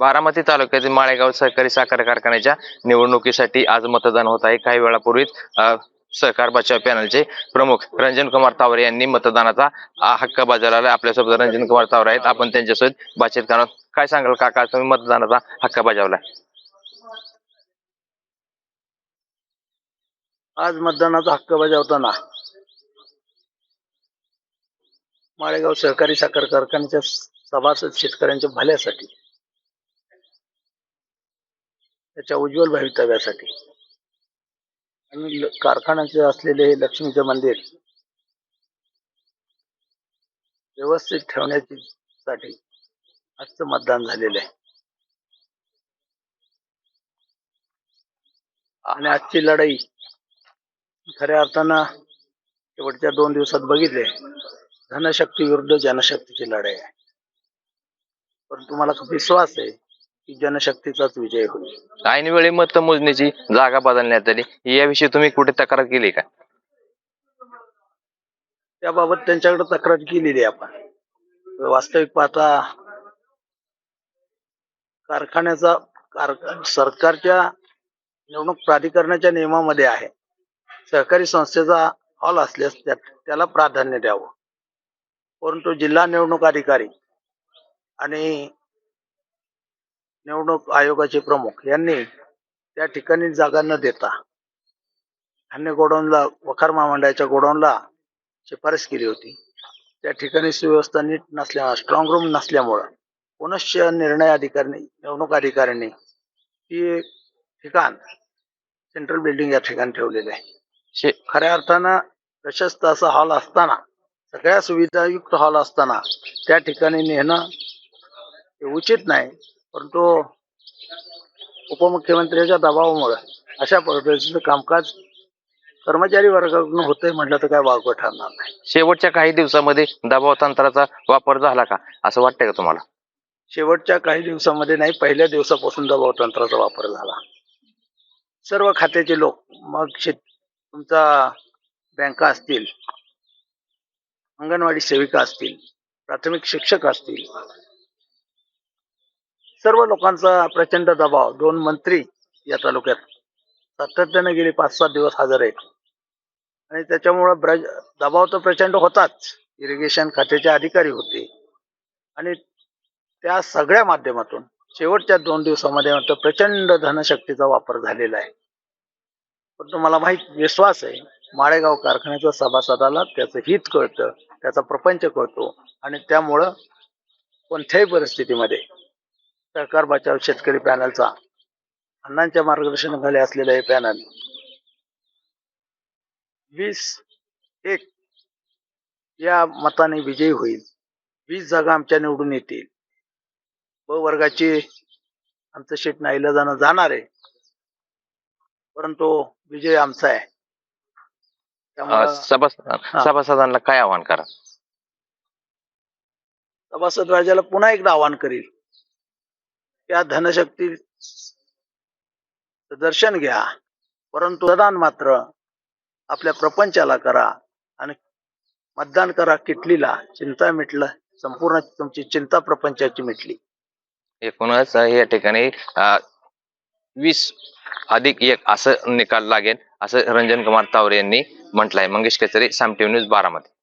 बारामती तालुक्यातील माळेगाव सहकारी साखर कारखान्याच्या निवडणुकीसाठी आज मतदान होत आहे. काही वेळापूर्वीच सहकार बचाव पॅनलचे प्रमुख रंजन कुमार तावरे यांनी मतदानाचा हक्क बजावला आपल्यासोबत रंजन कुमार तावरे आहेत. आपण त्यांच्यासोबत बातचीत करणार काय सांगाल काका? तुम्ही मतदानाचा हक्क बजावलाय. आज मतदानाचा हक्क बजावताना माळेगाव सहकारी साखर कारखान्याच्या सभासद शेतकऱ्यांच्या भल्यासाठी त्याच्या उज्ज्वल भवितव्यासाठी. आणि कारखान्याचे असलेले हे लक्ष्मीचे मंदिर व्यवस्थित ठेवण्याची साठी आजचं मतदान झालेलं आहे. आणि आजची लढाई खऱ्या अर्थानं शेवटच्या दोन दिवसात बघितले धनशक्ती विरुद्ध जनशक्तीची लढाई आहे. परंतु मला खूप विश्वास आहे जनशक्तीचाच विजय होईल. ऐन वेळी मतमोजणीची जागा बदलण्यात आली. याविषयी तुम्ही कुठे तक्रार केली का? त्याबाबत त्यांच्याकडे तक्रार केलेली आहे आपण. वास्तविक पाहता कारखान्याचा कारखा सरकारच्या निवडणूक प्राधिकरणाच्या नियमामध्ये आहे. सहकारी संस्थेचा हॉल असल्यास त्या- त्याला प्राधान्य द्यावं. परंतु जिल्हा निवडणूक अधिकारी आणि निवडणूक आयोगाचे प्रमुख यांनी त्या ठिकाणी जागा न देता धान्य गोडाऊनला वखार महामंडळाच्या गोडाऊनला शिफारस केली होती. त्या ठिकाणी सुव्यवस्था नीट नसल्या स्ट्रॉंग रूम नसल्यामुळं पुनश्च निर्णय अधिकारी निवडणूक अधिकाऱ्यांनी ती ठिकाण सेंट्रल बिल्डिंग या ठिकाणी ठेवलेले आहे. खऱ्या अर्थानं प्रशस्त असा हॉल असताना सगळ्या सुविधायुक्त हॉल असताना त्या ठिकाणी नेणं हे उचित नाही. परंतु उपमुख्यमंत्र्याच्या दबावामुळे अशा पद्धतीचं कामकाज कर्मचारी वर्गाकडून होतंय म्हटलं तर काय वागवं ठरणार नाही. शेवटच्या काही दिवसामध्ये दबाव तंत्राचा वापर झाला का? असं वाटतंय का तुम्हाला? शेवटच्या काही दिवसामध्ये नाही पहिल्या दिवसापासून दबाव तंत्राचा वापर झाला. सर्व खात्याचे लोक मग शेत तुमचा बँका असतील अंगणवाडी सेविका असतील प्राथमिक शिक्षक असतील सर्व लोकांचा प्रचंड दबाव दोन मंत्री या तालुक्यात. सातत्याने गेले पाच सात दिवस हजर आहेत. आणि त्याच्यामुळं ब्रज दबाव तर प्रचंड होताच. इरिगेशन खात्याचे अधिकारी होते. आणि त्या सगळ्या माध्यमातून शेवटच्या दोन दिवसामध्ये मात्र प्रचंड धनशक्तीचा वापर झालेला आहे. पण तुम्हाला माहीत विश्वास आहे माळेगाव कारखान्याच्या सभासदाला त्याचं हित कळतं त्याचा प्रपंच कळतो. आणि त्यामुळं कोणत्याही परिस्थितीमध्ये सहकार बचाव शेतकरी पॅनलचा. अण्णांच्या मार्गदर्शनाखाली असलेलं हे पॅनल. वीस एक या मताने विजयी होईल. वीस जागा आमच्या निवडून येतील. ब वर्गाची आमचं शेट नाईला जाणं जाणार आहे. परंतु विजय आमचा आहे. त्यामुळं सभासदांना काय आवाहन करा? सभासद राजाला पुन्हा एकदा आवाहन करील. या धनशक्ती दर्शन घ्या. परंतु मतदान मात्र आपल्या प्रपंचाला करा आणि मतदान करा किटलीला. चिंता मिटलं संपूर्ण तुमची चिंता प्रपंचाची मिटली. एकूणच या ठिकाणी वीस अधिक एक असं निकाल लागेल असं रंजन कुमार तावरे यांनी म्हटलंय. मंगेश केसरी साम न्यूज बारामध्ये